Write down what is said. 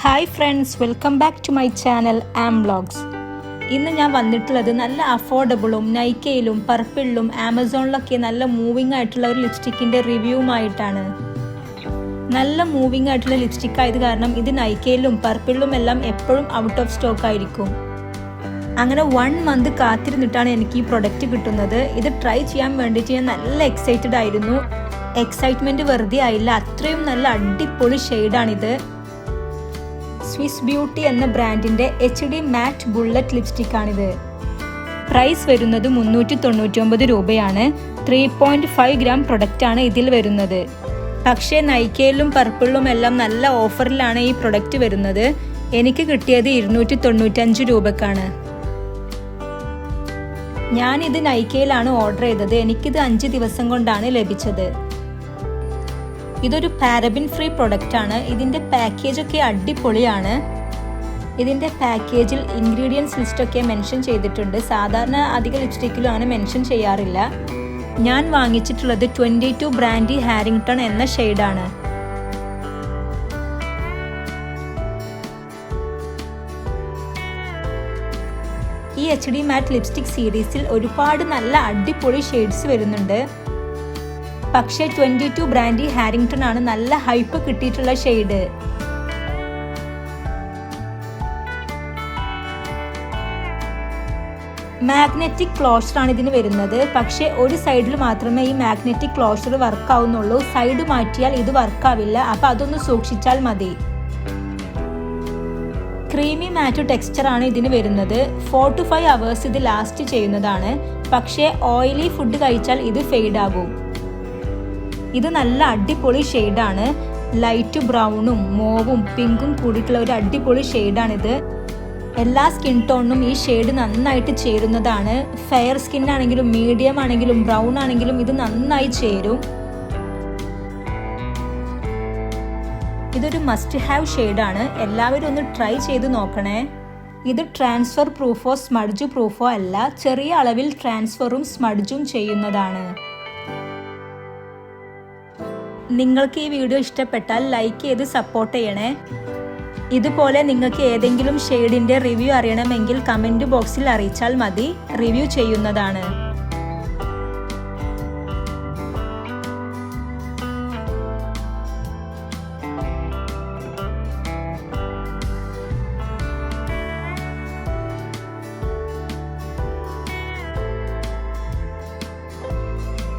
Hi friends welcome back to my channel am blogs ഇന്ന് ഞാൻ വന്നിട്ടുള്ളത് നല്ല അഫോർഡബിളും നൈക്കയിലും പർപ്പിളിലും ആമസോണിലൊക്കെ നല്ല മൂവിങ് ആയിട്ടുള്ള ഒരു ലിപ്സ്റ്റിക്കിന്റെ റിവ്യൂവുമായിട്ടാണ് നല്ല മൂവിങ് ആയിട്ടുള്ള ലിപ്സ്റ്റിക് ആയത് കാരണം ഇത് നൈക്കയിലും പർപ്പിളിലും എല്ലാം എപ്പോഴും ഔട്ട് ഓഫ് സ്റ്റോക്ക് ആയിരിക്കും. അങ്ങനെ വൺ മന്ത് കാത്തിരുന്നിട്ടാണ് എനിക്ക് ഈ പ്രൊഡക്റ്റ് കിട്ടുന്നത്. ഇത് ട്രൈ ചെയ്യാൻ വേണ്ടിയിട്ട് ഞാൻ നല്ല എക്സൈറ്റഡ് ആയിരുന്നു. എക്സൈറ്റ്മെന്റ് വെറുതെ ആയില്ല. അത്രയും നല്ല അടിപൊളി ഷെയ്ഡാണിത് സ്വിസ് ബ്യൂട്ടി എന്ന ബ്രാൻഡിന്റെ H D matte bullet lipstick ആണിത് പ്രൈസ് വരുന്നത് മുന്നൂറ്റി തൊണ്ണൂറ്റി ഒമ്പത് രൂപയാണ്. ത്രീ പോയിന്റ് ഫൈവ് ഗ്രാം പ്രൊഡക്റ്റാണ് ഇതിൽ വരുന്നത്. പക്ഷേ നൈക്കയിലും പർപ്പിളിലും എല്ലാം നല്ല ഓഫറിലാണ് ഈ പ്രൊഡക്റ്റ് വരുന്നത്. എനിക്ക് കിട്ടിയത് ഇരുന്നൂറ്റി തൊണ്ണൂറ്റഞ്ച് രൂപക്കാണ്. ഞാനിത് നൈക്കയിലാണ് ഓർഡർ ചെയ്തത്. എനിക്കിത് അഞ്ച് ദിവസം കൊണ്ടാണ് ലഭിച്ചത്. ഇതൊരു പാരബിൻ ഫ്രീ പ്രൊഡക്റ്റ് ആണ് ഇതിന്റെ പാക്കേജ് ഒക്കെ അടിപൊളിയാണ്. ഇതിന്റെ പാക്കേജിൽ ഇൻഗ്രീഡിയൻസ് ലിസ്റ്റ് ഒക്കെ മെൻഷൻ ചെയ്തിട്ടുണ്ട്. സാധാരണ അധിക ലിപ്സ്റ്റിക്കിലും അങ്ങനെ മെൻഷൻ ചെയ്യാറില്ല. ഞാൻ വാങ്ങിച്ചിട്ടുള്ളത് ട്വന്റി ടു ബ്രാൻഡി ഹാരിങ്ടൺ എന്ന ഷെയ്ഡാണ് ഈ എച്ച് ഡി മാറ്റ് ലിപ്സ്റ്റിക് സീരീസിൽ ഒരുപാട് നല്ല അടിപൊളി ഷെയ്ഡ്സ് വരുന്നുണ്ട്. പക്ഷേ ട്വന്റി ടു ബ്രാൻഡി ഹാരിങ്ടൺ ആണ് നല്ല ഹൈപ്പ് കിട്ടിയിട്ടുള്ള ഷെയ്ഡ്. മാഗ്നറ്റിക് ആണ് ഇതിന് വരുന്നത്. പക്ഷേ ഒരു സൈഡിൽ മാത്രമേ ഈ മാഗ്നറ്റിക് ക്ലോഷർ വർക്ക് ആവുന്നുള്ളൂ സൈഡ് മാറ്റിയാൽ ഇത് വർക്ക് ആവില്ല അപ്പൊ അതൊന്ന് സൂക്ഷിച്ചാൽ മതി. ക്രീമി മാറ്റ് ടെക്സ്ചർ ആണ് ഇതിന് വരുന്നത്. ഫോർ ടു ഫൈവ് അവേഴ്സ് ഇത് ലാസ്റ്റ് ചെയ്യുന്നതാണ്. പക്ഷേ ഓയിലി ഫുഡ് കഴിച്ചാൽ ഇത് ഫെയ്ഡ് ആകും ഇത് നല്ല അടിപൊളി ഷെയ്ഡാണ്. ലൈറ്റ് ബ്രൗണും മോവും പിങ്കും കൂടിയിട്ടുള്ള ഒരു അടിപൊളി ഷെയ്ഡാണിത്. എല്ലാ സ്കിൻ ടോണിനും ഈ ഷെയ്ഡ് നന്നായിട്ട് ചേരുന്നതാണ്. ഫെയർ സ്കിൻ ആണെങ്കിലും മീഡിയം ആണെങ്കിലും ബ്രൗൺ ആണെങ്കിലും ഇത് നന്നായി ചേരും. ഇതൊരു മസ്റ്റ് ഹാവ് ഷെയ്ഡാണ്. എല്ലാവരും ഒന്ന് ട്രൈ ചെയ്ത് നോക്കണേ. ഇത് ട്രാൻസ്ഫർ പ്രൂഫോ സ്മഡ്ജ് പ്രൂഫോ അല്ല ചെറിയ അളവിൽ ട്രാൻസ്ഫറും സ്മഡ്ജും ചെയ്യുന്നതാണ്. നിങ്ങൾക്ക് ഈ വീഡിയോ ഇഷ്ടപ്പെട്ടാൽ ലൈക്ക് ചെയ്ത് സപ്പോർട്ട് ചെയ്യണേ. ഇതുപോലെ നിങ്ങൾക്ക് ഏതെങ്കിലും ഷെയ്ഡിന്റെ റിവ്യൂ അറിയണമെങ്കിൽ കമന്റ് ബോക്സിൽ അറിയിച്ചാൽ മതി. റിവ്യൂ ചെയ്യുന്നതാണ്.